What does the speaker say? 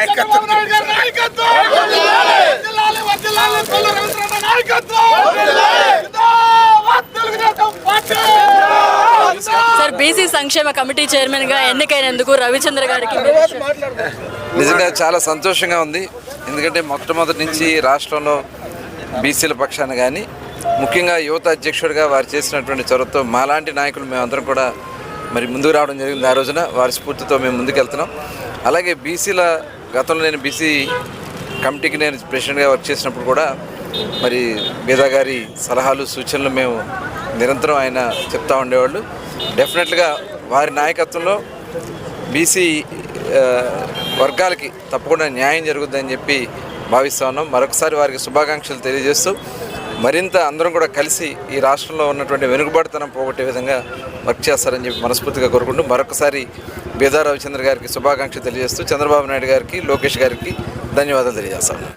నాయకత్వం. Sir BC సంక్షేమ committee చైర్మన్గా ఎన్నికైనందుకు రవిచంద్ర గారికి నిజంగా చాలా సంతోషంగా ఉంది. ఎందుకంటే మొట్టమొదటి నుంచి రాష్ట్రంలో బీసీల పక్షాన కానీ ముఖ్యంగా యువత అధ్యక్షుడిగా వారు చేసినటువంటి చొరవతో మాలాంటి నాయకులు మేమందరం కూడా మరి ముందుకు రావడం జరిగింది. ఆ రోజున వారి స్ఫూర్తితో మేము ముందుకెళ్తున్నాం. అలాగే బీసీల గతంలో నేను బీసీ కమిటీకి నేను ప్రెసిడెంట్గా వర్క్ చేసినప్పుడు కూడా మరి మేధా గారి సలహాలు సూచనలు మేము నిరంతరం ఆయన చెప్తా ఉండేవాళ్ళు. డెఫినెట్గా వారి నాయకత్వంలో బీసీ వర్గాలకి తప్పకుండా న్యాయం జరుగుద్దని చెప్పి భావిస్తా ఉన్నాం. మరొకసారి వారికి శుభాకాంక్షలు తెలియజేస్తూ మరింత అందరం కూడా కలిసి ఈ రాష్ట్రంలో ఉన్నటువంటి వెనుకబడితనం పోగొట్టే విధంగా వర్క్ చేస్తారని చెప్పి మనస్ఫూర్తిగా కోరుకుంటూ మరొకసారి బీదా రవిచంద్ర గారికి శుభాకాంక్షలు తెలియజేస్తూ చంద్రబాబు నాయుడు గారికి లోకేష్ గారికి ధన్యవాదాలు తెలియజేస్తాను